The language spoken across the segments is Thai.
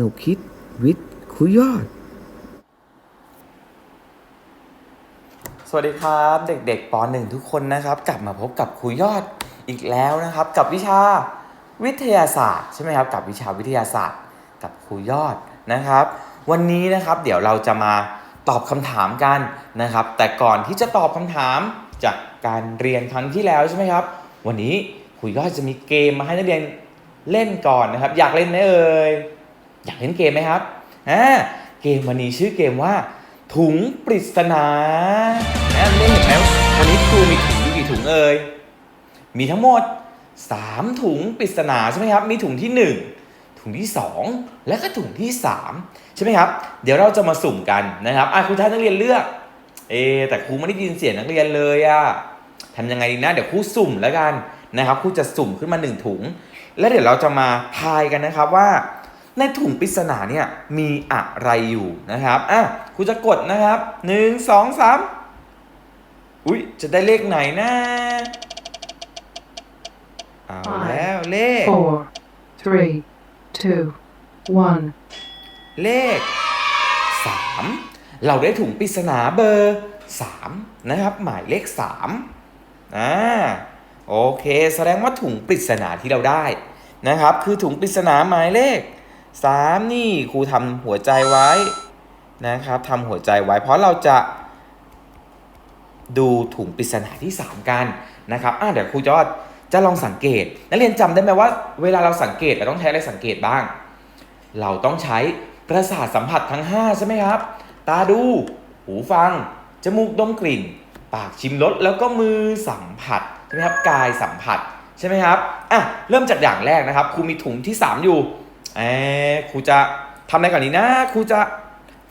นุกคิดวิทย์คุยยอด สวัสดีครับเด็กๆป .1 ทุกคนนะครับ กลับมาพบกับครูยอดอีกแล้วนะครับ กับวิชาวิทยาศาสตร์ใช่ไหมครับ กับวิชาวิทยาศาสตร์ กับครูยอดนะครับ วันนี้นะครับเดี๋ยวเราจะมาตอบคำถามกันนะครับ แต่ก่อนที่จะตอบคำถามจากการเรียนครั้งที่แล้วใช่ไหมครับ วันนี้ครูยอดจะมีเกมมาให้นักเรียนเล่นก่อนนะครับ อยากเล่นไหมเอ่ย อยากเล่นเกมไหมครับอ่าเกมวันนี้ชื่อเกมว่า ถุงปริศนานะไม่เห็นไหมวันนี้ครูมีถุงอยู่กี่ถุงเอ่ยมีทั้งหมด 3 ถุงปริศนาใช่ไหมครับ มีถุงที่ 1 ถุงที่ 2 และก็ถุงที่ 3 ใช่ไหมครับ เดี๋ยวเราจะมาสุ่มกันนะครับอะครูท้ายนักเรียนเลือก เอะแต่ครูไม่ได้ยินเสียงนักเรียนเลยอะทำยังไงดีนะ เดี๋ยวครูสุ่มแล้วกันนะครับครูจะสุ่มขึ้นมา 1 ถุง แล้วเดี๋ยวเราจะมาทายกันนะครับว่า ในถุงปริศนาเนี่ยมีอะไรอยู่นะครับ อะครูจะกดนะครับหนึ่งสองสามอุ๊ยจะได้เลขไหนนะ เอาแล้วเลข four, three, two, one. เลข3เราได้ถุงปริศนาเบอร์3นะครับ หมายเลข3อ่าโอเค แสดงว่าถุงปริศนาที่เราได้นะครับ คือถุงปริศนาหมายเลข 3 นี่ครูทำหัวใจไว้นะครับทำหัวใจไว้ เพราะเราจะดูถุงปริศนาที่ 3 กันนะครับอ่าเดี๋ยวครูจอดจะลองสังเกต นักเรียนจำได้ไหมว่า เวลาเราสังเกตเราต้องใช้อะไรสังเกตบ้าง เราต้องใช้ประสาทสัมผัสทั้ง 5 ใช่ไหมครับ ตาดู หูฟัง จมูกดมกลิ่น ปากชิมรสแล้วก็มือสัมผัสใช่ไหมครับกายสัมผัสใช่ไหมครับอะเริ่มจากอย่างแรกนะครับครูมีถุงที่ 3 อยู่ เออครูจะทำอะไรก่อนดีนะครูจะ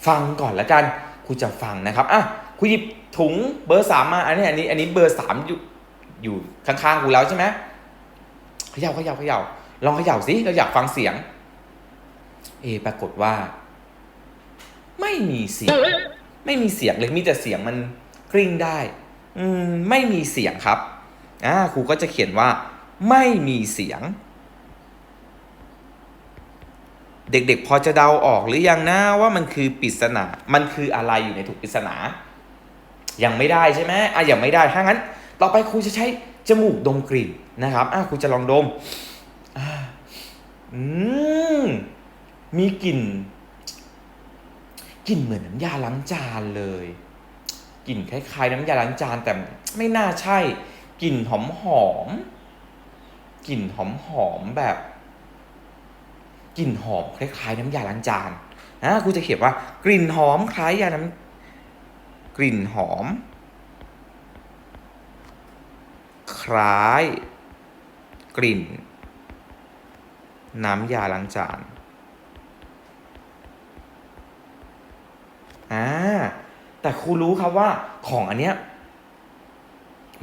ฟังก่อนละกันครูจะฟังนะครับอะครูหยิบถุงเบอร์สามมาอันนี้อันนี้อันนี้เบอร์สามอยู่อยู่ข้างๆครูแล้วใช่ไหมเขย่าเขย่าเขย่าลองเขย่าสิเราอยากฟังเสียง เอ ปรากฏว่า ไม่มีเสียง ไม่มีเสียงเลยมีแต่เสียงมันกริ้งได้ อืมไม่มีเสียงครับอ่าครูก็จะเขียนว่า ไม่มีเสียง เด็กๆ พอจะเดาออกหรือยังนะว่ามันคือปริศนา มันคืออะไรอยู่ในถุงปริศนา ยังไม่ได้ใช่ไหมอะยังไม่ได้ถ้างั้น ต่อไปครูจะใช้จมูกดมกลิ่นนะครับอะครูจะลองดมอืมมีกลิ่นกลิ่นเหมือนน้ำยาล้างจานเลยกลิ่นคล้ายๆ น้ำยาล้างจานแต่ไม่น่าใช่กลิ่นหอมหอมๆกลิ่นหอมหอมๆแบบ กลิ่นหอมคล้ายๆ น้ำยาล้างจานนะครูจะเขียนว่ากลิ่นหอมคล้ายยาน้ำกลิ่นหอม คล้าย กลิ่น น้ำยาล้างจานอ่าแต่ครูรู้ครับว่าของอันเนี้ย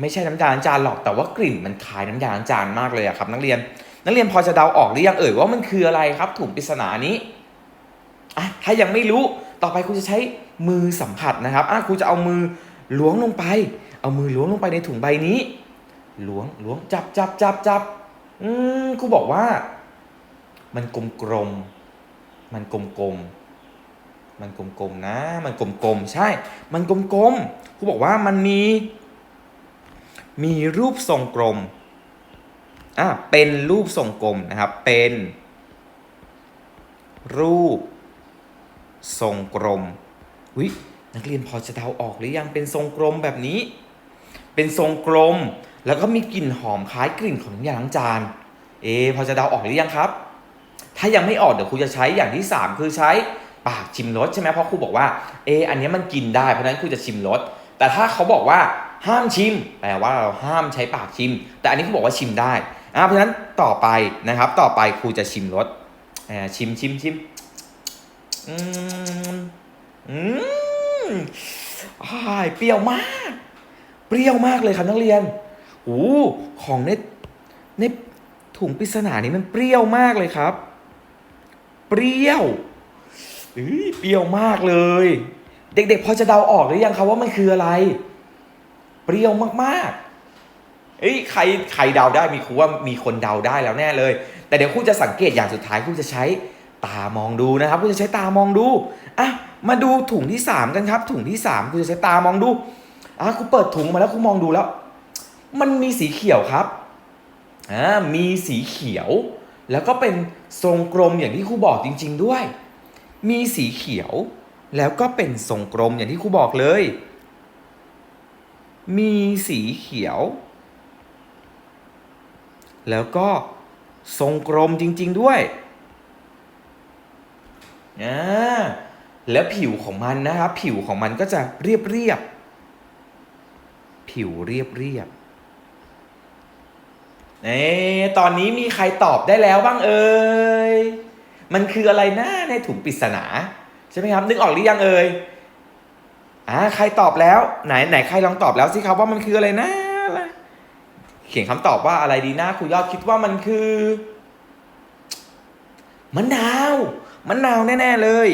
ไม่ใช่น้ำยาล้างจานหรอกแต่ว่ากลิ่นมันคล้ายน้ำยาล้างจานมากเลยอะครับ นักเรียน นักเรียนพอจะเดาออกหรือยังเอ่ยว่ามันคืออะไรครับ ถุงปริศนานี้อะถ้ายังไม่รู้ต่อไปครูจะใช้มือสัมผัสนะครับอะครูจะเอามือล้วงลงไป เอามือล้วงลงไปในถุงใบนี้ล้วงล้วงจับจับจับจับอืมครูบอกว่า มันกลมกลมมันกลมกลมมันกลมกลมๆนะ มันกลมกลมๆ ใช่ มันกลมกลมๆครูบอกว่ามันมี มีรูปทรงกลม อะเป็นรูปทรงกลมนะครับ เป็น รูป ทรงกลมวินักเรียนพอจะเดาออกหรือยังเป็นทรงกลมแบบนี้ เป็นทรงกลม แล้วก็มีกลิ่นหอมคล้ายกลิ่นของน้ำยาล้างจาน เอ พอจะเดาออกหรือยังครับ ถ้ายังไม่ออกเดี๋ยวครูจะใช้อย่างที่ 3 คือใช้ปากชิมรสใช่ไหมเพราะครูบอกว่าเอออันนี้มันกินได้เพราะฉะนั้นครูจะชิมรสแต่ถ้าเขาบอกว่าห้ามชิมแปลว่าเราห้ามใช้ปากชิม แต่อันนี้เขาบอกว่าชิมได้ อ่าเพราะฉะนั้นต่อไปนะครับ ต่อไปครูจะชิมรสอ่าชิมชิมชิมอืมอืมอ้าเปรี้ยวมาก เปรี้ยวมากเลยครับนักเรียนโอ้ของในในถุงปริศนานี้มันเปรี้ยวมากเลยครับ เปรี้ยวเอ้ยเปรี้ยวมากเลย เด็กๆพอจะเดาออกหรือยังครับว่ามันคืออะไร เปรี้ยวมากๆ เอ้ยใครใครเดาได้มีครูว่ามีคนเดาได้แล้วแน่เลย แต่เดี๋ยวครูจะสังเกตอย่างสุดท้ายครูจะใช้ตามองดูนะครับคุณจะใช้ตามองดูอะมาดูถุงที่สามกันครับ ถุงที่สามคุณจะใช้ตามองดูอะคุณเปิดถุงมาแล้วคุณมองดูแล้ว มันมีสีเขียวครับอ่ามีสีเขียว แล้วก็เป็นทรงกลมอย่างที่ครูบอกจริง ๆด้วย มีสีเขียว แล้วก็เป็นทรงกลมอย่างที่ครูบอกเลย มีสีเขียว แล้วก็ทรงกลมจริง ๆด้วยอ่าแล้วผิวของมันนะครับผิวของมันก็จะเรียบเรียบๆผิวเรียบเรียบเอ๊ตอนนี้มีใครตอบได้แล้วบ้างเอ่ย มันคืออะไรนะในถุงปริศนาใช่ไหมครับ นึกออกหรือยังเอ่ย อ่าใครตอบแล้ว ไหนไหนใครลองตอบแล้วสิครับว่ามันคืออะไรนะอะไร เขียนคำตอบว่าอะไรดีนะครูยอดคิดว่ามันคือมะนาวมะนาวแน่ ๆ เลย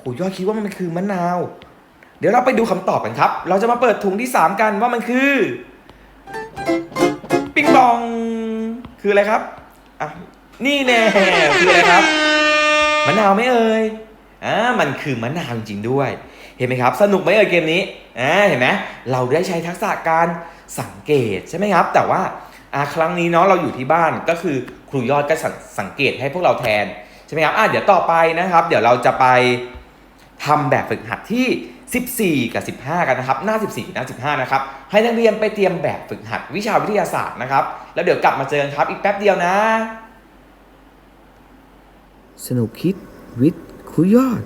ครูยอดคิดว่ามันคือมะนาว เดี๋ยวเราไปดูคำตอบกันครับ เราจะมาเปิดถุงที่สามกันว่ามันคือ ปิงปอง คืออะไรครับอะนี่แน่คืออะไรครับมะนาวไหมเอ่ยอ่ามันคือมะนาวจริงๆด้วย เห็นไหมครับ สนุกไหมเอ่ยเกมนี้อ่าเห็นไหมเราได้ใช้ทักษะการ สังเกตใช่ไหมครับ แต่ว่าอ่าครั้งนี้เนาะเราอยู่ที่บ้านก็คือครูยอดก็สังสังเกตให้พวกเราแทนใช่ไหมครับอ่าเดี๋ยวต่อไปนะครับ เดี๋ยวเราจะไปทำแบบฝึกหัดที่ 14 กับ 15 กันนะครับ หน้า 14กับหน้า 15 นะครับ ให้นักเรียนไปเตรียมแบบฝึกหัดวิชาวิทยาศาสตร์นะครับ แล้วเดี๋ยวกลับมาเจอกันครับอีกแป๊บเดียวนะ สนุกคิดวิทย์ครูยอด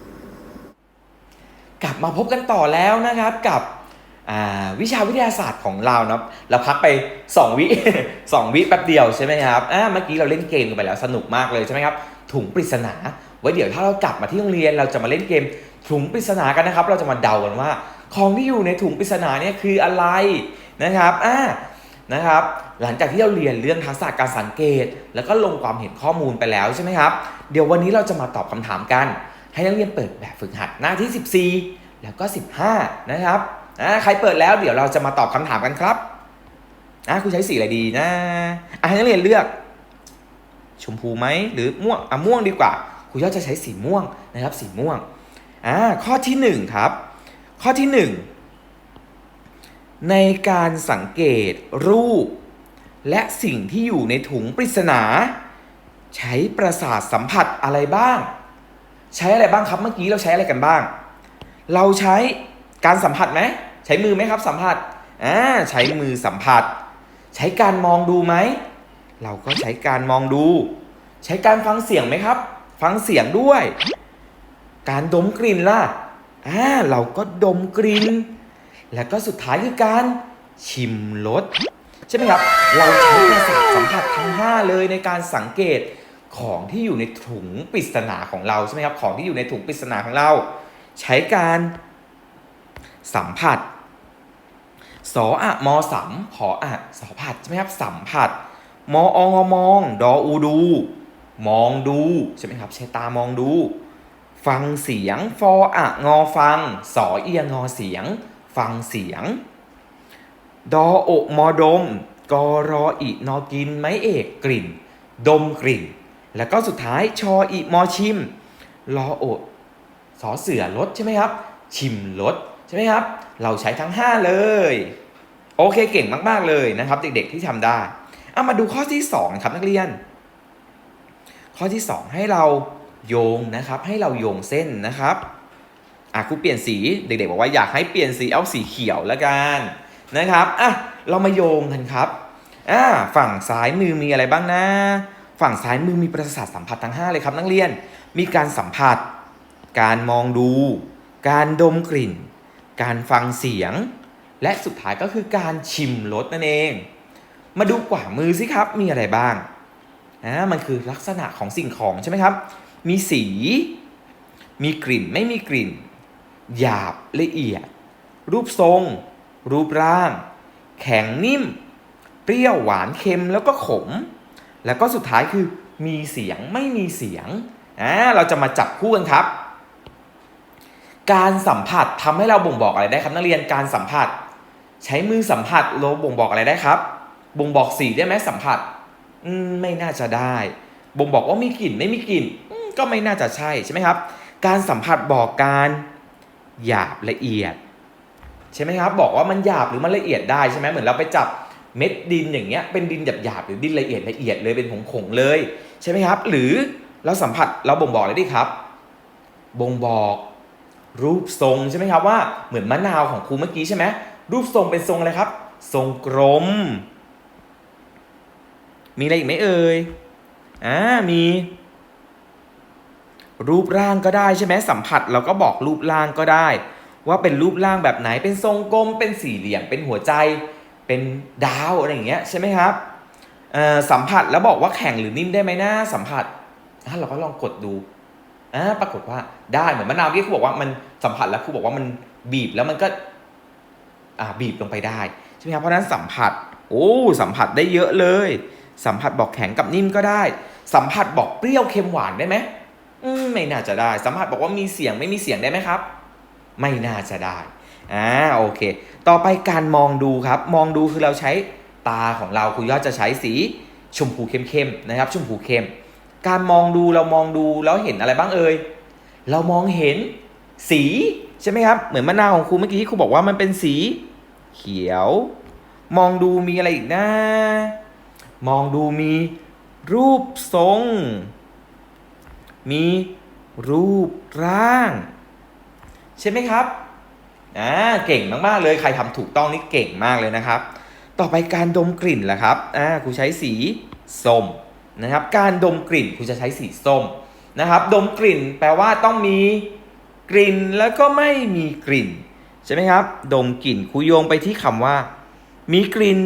กลับมาพบกันต่อแล้วนะครับกับอ่า วิชาวิทยาศาสตร์ของเราเนาะเราพักไป 2 วิ 2 วิแป๊บเดียวใช่ไหมครับอ่าเมื่อกี้เราเล่นเกมกันไปแล้วสนุกมากเลยใช่ไหมครับ ถุงปริศนา ไว้เดี๋ยวถ้าเรากลับมาที่โรงเรียนเราจะมาเล่นเกมถุงปริศนากันนะครับ เราจะมาเดากันว่า ของที่อยู่ในถุงปริศนาเนี่ยคืออะไรนะครับอ่านะครับหลังจากที่เราเรียนเรื่องทักษะการสังเกต แล้วก็ลงความเห็นข้อมูลไปแล้วใช่ไหมครับเดี๋ยววันนี้เราจะมาตอบคำถามกัน ให้นักเรียนเปิดแบบฝึกหัดหน้าที่ 14 แล้วก็ 15 นะครับ อ่าใครเปิดแล้วเดี๋ยวเราจะมาตอบคำถามกันครับอะคุณใช้สีอะไรดีนะอะให้นักเรียนเลือก ชมพูไหมหรือม่วงอะม่วงดีกว่าครูยอดจะใช้สีม่วงนะครับ สีม่วงอ่าข้อที่หนึ่งครับ ข้อที่หนึ่งในการสังเกตรูป และสิ่งที่อยู่ในถุงปริศนา ใช้ประสาทสัมผัสอะไรบ้าง ใช้อะไรบ้างครับเมื่อกี้เราใช้อะไรกันบ้าง เราใช้ การสัมผัสไหมใช้มือไหมครับ สัมผัสอ่าใช้มือสัมผัส ใช้การมองดูไหมเราก็ใช้การมองดู ใช้การฟังเสียงไหมครับ ฟังเสียงด้วย การดมกลิ่นล่ะอ่าเราก็ดมกลิ่นแล้วก็สุดท้ายคือการชิมรสใช่ไหมครับ เราใช้ประสาทสัมผัสทั้ง 5 เลยในการสังเกตของที่อยู่ในถุงปริศนาของเราใช่ไหมครับของที่อยู่ในถุงปริศนาของเรา ใช้การ สัมผัสสออะมอสัมขออะสัมผัสใช่ไหมครับสัมผัส มอองมอง ดออูดู มองดูใช่ไหมครับใช้ตามองดู ฟังเสียงฟออะงอฟัง สอเอียงอเสียง ฟังเสียง ดอโอะมอดมกอรออีนอกินไม้เอกกลิ่น ดมกลิ่น แล้วก็สุดท้ายชออีมอชิมรอโอะสอเสือรสใช่ไหมครับ ชิมรส ช่ไหมครับ เราใช้ทั้ง 5 เลย โอเคเก่งมาก ๆ เลยนะครับ เด็ก ๆ ที่ทำได้เอามาดูข้อที่ 2 ครับนักเรียน ข้อที่ 2 ให้เราโยงนะครับ ให้เราโยงเส้นนะครับอะครูเปลี่ยนสีเด็ก ๆ บอกว่าอยากให้เปลี่ยนสีเอาสีเขียวแล้วกันนะครับอะเรามาโยงกันครับอ่าฝั่งซ้ายมือมีอะไรบ้างนะ ฝั่งซ้ายมือมีประสาทสัมผัสทั้ง 5 เลยครับนักเรียน มีการสัมผัส การมองดู การดมกลิ่น การฟังเสียง และสุดท้ายก็คือการชิมรสนั่นเอง มาดูขวามือสิครับมีอะไรบ้างอ่ามันคือลักษณะของสิ่งของใช่ไหมครับ มีสี มีกลิ่นไม่มีกลิ่น หยาบละเอียด รูปทรง รูปร่าง แข็งนิ่ม เปรี้ยวหวานเค็มแล้วก็ขม แล้วก็สุดท้ายคือมีเสียงไม่มีเสียงอ่าเราจะมาจับคู่กันครับ การสัมผัสทำให้เราบ่งบอกอะไรได้ครับ นักเรียนการสัมผัส ใช้มือสัมผัสเราบ่งบอกอะไรได้ครับ บ่งบอกสีได้ไหมสัมผัส อืมไม่น่าจะได้ บ่งบอกว่ามีกลิ่นไม่มีกลิ่นก็ไม่น่าจะใช่ใช่ไหมครับ การสัมผัสบอกการหยาบละเอียด ใช่ไหมครับ บอกว่ามันหยาบหรือมันละเอียดได้ใช่ไหมเหมือนเราไปจับเม็ดดินอย่างเงี้ยเป็นดินหยาบหยาบหรือดินละเอียดละเอียดเลยเป็นผงๆเลย ใช่ไหมครับ หรือเราสัมผัสเราบ่งบอกอะไรดีครับ บ่งบอก รูปทรงใช่ไหมครับว่าเหมือนมะนาวของครูเมื่อกี้ใช่ไหมรูปทรงเป็นทรงอะไรครับ ทรงกลม มีอะไรอีกไหมเอ่ยอ่ามี รูปร่างก็ได้ใช่ไหมสัมผัสเราก็บอกรูปร่างก็ได้ ว่าเป็นรูปร่างแบบไหนเป็นทรงกลม เป็นสี่เหลี่ยมเป็นหัวใจ เป็นดาวอะไรอย่างเงี้ยใช่ไหมครับสัมผัสแล้วบอกว่าแข็งหรือนิ่มได้ไหมนะสัมผัสอะเราก็ลองกดดู อ่าปรากฏว่าได้เหมือนมะนาวที่ครูบอกว่ามันสัมผัสแล้วครูบอกว่ามันบีบแล้วมันก็ อ่าบีบลงไปได้ใช่ไหมครับเพราะนั้นสัมผัส โอ้สัมผัสได้เยอะเลย สัมผัสบอกแข็งกับนิ่มก็ได้ สัมผัสบอกเปรี้ยวเค็มหวานได้ไหมอืมไม่น่าจะได้ สัมผัสบอกว่ามีเสียงไม่มีเสียงได้ไหมครับ ไม่น่าจะได้อ่าโอเค ต่อไปการมองดูครับ มองดูคือเราใช้ตาของเราครูยอดจะใช้สีชมพูเข้มๆนะครับ ชมพูเข้ม การมองดูเรามองดูแล้วเห็นอะไรบ้างเอ่ยเรามองเห็นสีใช่ไหมครับ เหมือนมะนาวของครูเมื่อกี้ที่ครูบอกว่ามันเป็นสี เขียว มองดูมีอะไรอีกนะ มองดูมีรูปทรง มีรูปร่าง ใช่ไหมครับอ่าเก่งมากๆเลยใครทำถูกต้องนี่เก่งมากเลยนะครับ ต่อไปการดมกลิ่นล่ะครับอ่าครูใช้สีส้ม นะครับการดมกลิ่นครูจะใช้สีส้มนะครับดมกลิ่นแปลว่าต้องมีกลิ่นแล้วก็ไม่มีกลิ่นใช่ไหมครับดมกลิ่นครูโยงไปที่คำว่า มีกลิ่น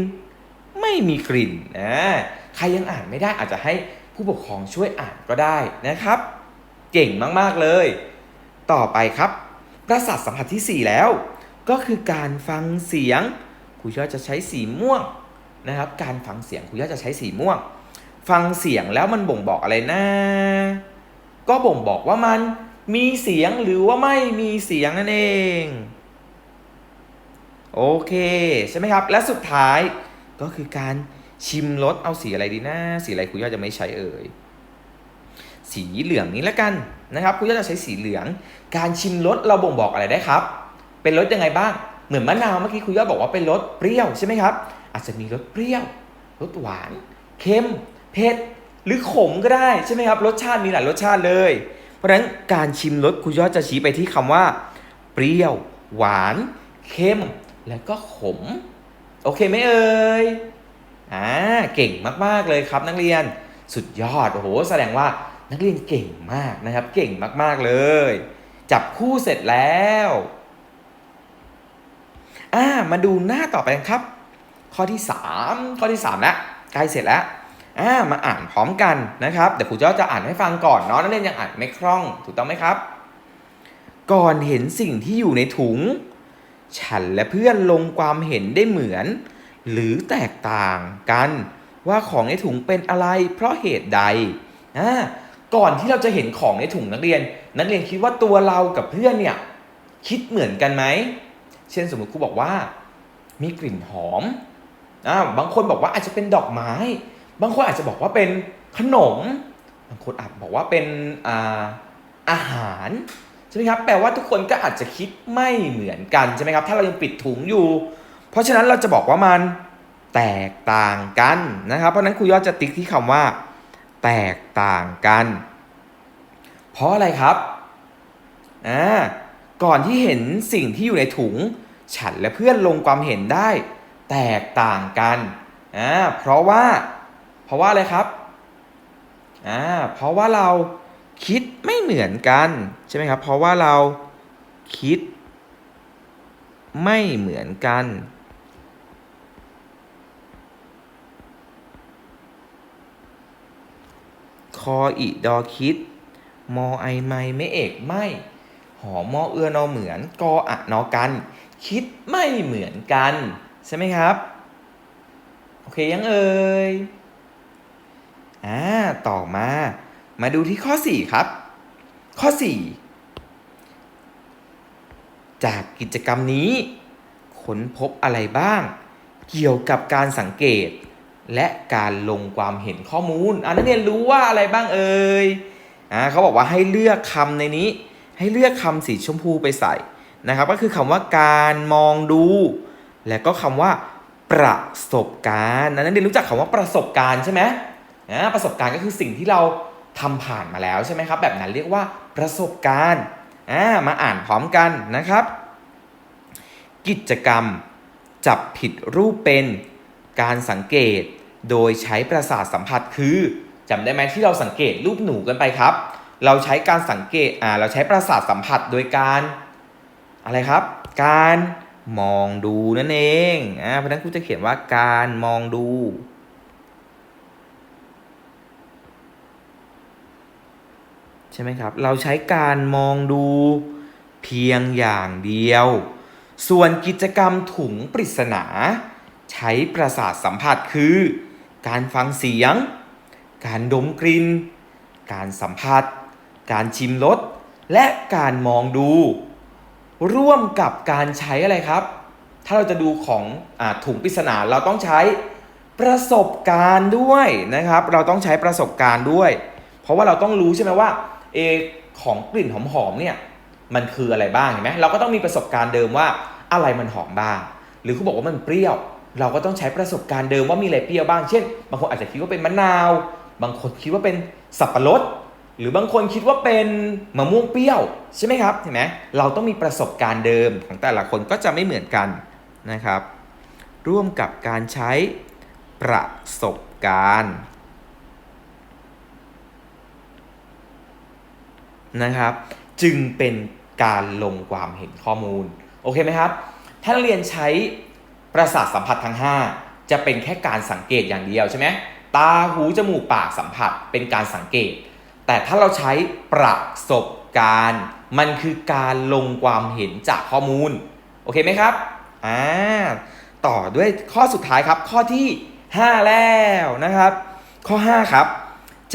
ไม่มีกลิ่นอ่าใครยังอ่านไม่ได้อาจจะให้ผู้ปกครองช่วยอ่านก็ได้นะครับ เก่งมากๆเลย ต่อไปครับ ประสาทสัมผัสที่ 4 แล้ว ก็คือการฟังเสียงครูยอจะใช้สีม่วงนะครับ การฟังเสียงครูยอจะใช้สีม่วง ฟังเสียงแล้วมันบ่งบอกอะไรนะ ก็บ่งบอกว่ามันมีเสียงหรือว่าไม่มีเสียงนั่นเอง โอเค ใช่ไหมครับ และสุดท้ายก็คือการชิมรสเอาสีอะไรดีนะ สีอะไรครูยอดจะไม่ใช้เอ่ยสีเหลืองนี้แล้วกันนะครับครูยอดจะใช้สีเหลือง การชิมรสเราบ่งบอกอะไรได้ครับ เป็นรสยังไงบ้าง เหมือนมะนาวเมื่อกี้ครูยอดบอกว่าเป็นรสเปรี้ยวใช่ไหมครับ อาจจะมีรสเปรี้ยวรสหวานเค็ม เผ็ดหรือขมก็ได้ใช่ไหมครับ รสชาติมีหลายรสชาติเลย เพราะฉะนั้นการชิมรสครูยอดจะชี้ไปที่คำว่า เปรี้ยว หวาน เค็ม แล้วก็ขม โอเคไหมเอ่ยอ่าเก่งมากๆเลยครับนักเรียนสุดยอดโอ้โหแสดงว่านักเรียนเก่งมากนะครับ เก่งมากๆเลย จับคู่เสร็จแล้วอ่ามาดูหน้าต่อไปครับ ข้อที่ 3 ข้อที่3แล้วใกล้เสร็จแล้ว อ่ามาอ่านพร้อมกันนะครับเดี๋ยวครูเจ้าจะอ่านให้ฟังก่อนเนาะนักเรียนยังอ่านไม่คล่องถูกต้องไหมครับ ก่อนเห็นสิ่งที่อยู่ในถุง ฉันและเพื่อนลงความเห็นได้เหมือน หรือแตกต่างกันว่าของในถุงเป็นอะไรเพราะเหตุใดอ่าก่อนที่เราจะเห็นของในถุงนักเรียน นักเรียนคิดว่าตัวเรากับเพื่อนเนี่ยคิดเหมือนกันไหม เช่นสมมติครูบอกว่า มีกลิ่นหอมอ่าบางคนบอกว่าอาจจะเป็นดอกไม้ บางคนอาจจะบอกว่าเป็นขนม บางคนอาจบอกว่าเป็นอาอาหารใช่ไหมครับ แปลว่าทุกคนก็อาจจะคิดไม่เหมือนกันใช่ไหมครับ ถ้าเรายังปิดถุงอยู่ เพราะฉะนั้นเราจะบอกว่ามันแตกต่างกันนะครับ เพราะฉะนั้นครูยอดจะติ๊กที่คำว่า แตกต่างกัน เพราะอะไรครับอ่าก่อนที่เห็นสิ่งที่อยู่ในถุง ฉันและเพื่อนลงความเห็นได้ แตกต่างกันอ่าเพราะว่า เพราะว่าอะไรครับอ่าเพราะว่าเราคิดไม่เหมือนกันใช่ไหมครับ เพราะว่าเราคิดไม่เหมือนกัน คออีดอคิด มอไอไม่ไม่เอกไม่ หอมอเอือนอเหมือน กออะนอกัน คิดไม่เหมือนกัน ใช่ไหมครับ โอเคยังเอ่ย อ่าต่อมา มาดูที่ข้อ 4 ครับ ข้อ 4 จากกิจกรรมนี้ ค้นพบอะไรบ้าง เกี่ยวกับการสังเกต และการลงความเห็นข้อมูลอ่านักเรียนรู้ว่าอะไรบ้างเอ่ยอ่าเขาบอกว่าให้เลือกคำในนี้ ให้เลือกคำสีชมพูไปใส่นะครับ ก็คือคำว่าการมองดู และก็คำว่าประสบการณ์นั้นเรียนรู้จักคำว่าประสบการณ์ใช่ไหม อ่าประสบการณ์ก็คือสิ่งที่เราทำผ่านมาแล้วใช่ไหมครับ แบบนั้นเรียกว่าประสบการณ์อ่ามาอ่านพร้อมกันนะครับ กิจกรรมจับผิดรูปเป็นการสังเกตโดยใช้ประสาทสัมผัสคือจำได้ไหมที่เราสังเกตรูปหนูกันไปครับ เราใช้การสังเกตอ่าเราใช้ประสาทสัมผัสโดยการอะไรครับ การมองดูนั่นเองอ่าเพราะฉะนั้นครูจะเขียนว่าการมองดู ใช่ไหมครับ เราใช้การมองดูเพียงอย่างเดียว ส่วนกิจกรรมถุงปริศนา ใช้ประสาทสัมผัสคือ การฟังเสียง การดมกลิ่น การสัมผัส การชิมรส และการมองดู ร่วมกับการใช้อะไรครับ ถ้าเราจะดูของอถุงปริศนาเราต้องใช้ประสบการณ์ด้วยนะครับ เราต้องใช้ประสบการณ์ด้วย เพราะว่าเราต้องรู้ใช่ไหมว่า เอของกลิ่นหอมๆเนี่ยมันคืออะไรบ้างเห็นไหมเราก็ต้องมีประสบการณ์เดิมว่าอะไรมันหอมบ้าง หรือเขาบอกว่ามันเปรี้ยว เราก็ต้องใช้ประสบการณ์เดิมว่ามีอะไรเปรี้ยวบ้าง เช่น บางคนอาจจะคิดว่าเป็นมะนาว บางคนคิดว่าเป็นสับปะรด หรือบางคนคิดว่าเป็นมะม่วงเปรี้ยวใช่ไหมครับเห็นไหมเราต้องมีประสบการณ์เดิมของแต่ละคนก็จะไม่เหมือนกันนะครับ ร่วมกับการใช้ประสบการณ์ นะครับ จึงเป็นการลงความเห็นข้อมูล โอเคไหมครับ ถ้านักเรียนใช้ประสาทสัมผัสทั้ง 5 จะเป็นแค่การสังเกตอย่างเดียวใช่ไหมตาหูจมูกปากสัมผัสเป็นการสังเกต แต่ถ้าเราใช้ประสบการณ์ มันคือการลงความเห็นจากข้อมูล โอเคไหมครับอ่าต่อด้วยข้อสุดท้ายครับ ข้อที่ 5 แล้วนะครับ ข้อ 5 ครับ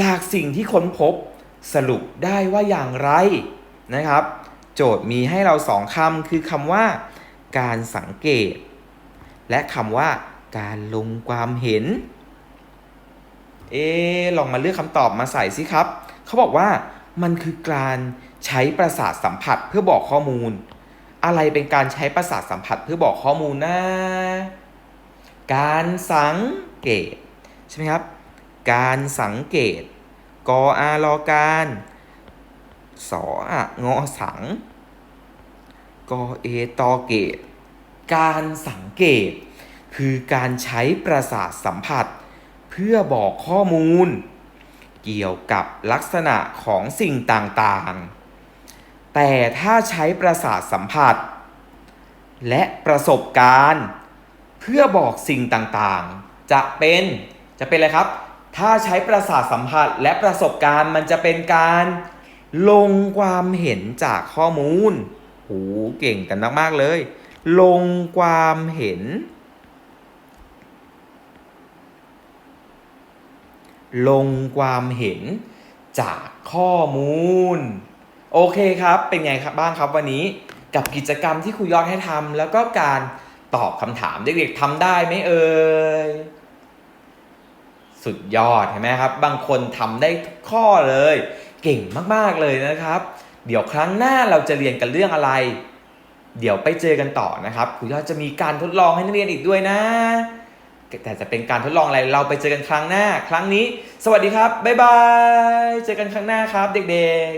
จากสิ่งที่ค้นพบ สรุปได้ว่าอย่างไรนะครับ โจทย์มีให้เราสองคำคือคำว่า การสังเกต และคำว่า การลงความเห็น เอลองมาเลือกคำตอบมาใส่สิครับ เขาบอกว่ามันคือการใช้ประสาทสัมผัสเพื่อบอกข้อมูล อะไรเป็นการใช้ประสาทสัมผัสเพื่อบอกข้อมูลนะการสังเกต ใช่ไหมครับ การสังเกต กออารอการสออะงอสัง กอเอตอเกต การสังเกต คือการใช้ประสาทสัมผัส เพื่อบอกข้อมูล เกี่ยวกับลักษณะของสิ่งต่างๆ แต่ถ้าใช้ประสาทสัมผัส และประสบการณ์ เพื่อบอกสิ่งต่างๆ จะเป็นจะเป็นอะไรครับ ถ้าใช้ประสาทสัมผัสและประสบการณ์มันจะเป็นการลงความเห็นจากข้อมูลโหเก่งกันมากๆเลย ลงความเห็น ลงความเห็นจากข้อมูล โอเคครับ เป็นไงครับบ้างครับวันนี้กับกิจกรรมที่ครูยอดให้ทำแล้วก็การตอบคำถามเด็กๆทำได้ไหมเอ่ย สุดยอดเห็นไหมครับ บางคนทำได้ทุกข้อเลย เก่งมากๆเลยนะครับ เดี๋ยวครั้งหน้าเราจะเรียนกันเรื่องอะไร เดี๋ยวไปเจอกันต่อนะครับครูยอดจะมีการทดลองให้นักเรียนอีกด้วยนะ แต่จะเป็นการทดลองอะไรเราไปเจอกันครั้งหน้า ครั้งนี้ สวัสดีครับบ๊ายบายเจอกันครั้งหน้าครับ เด็ก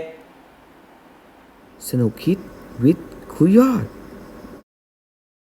ๆ สนุกคิดวิทย์คุยยอด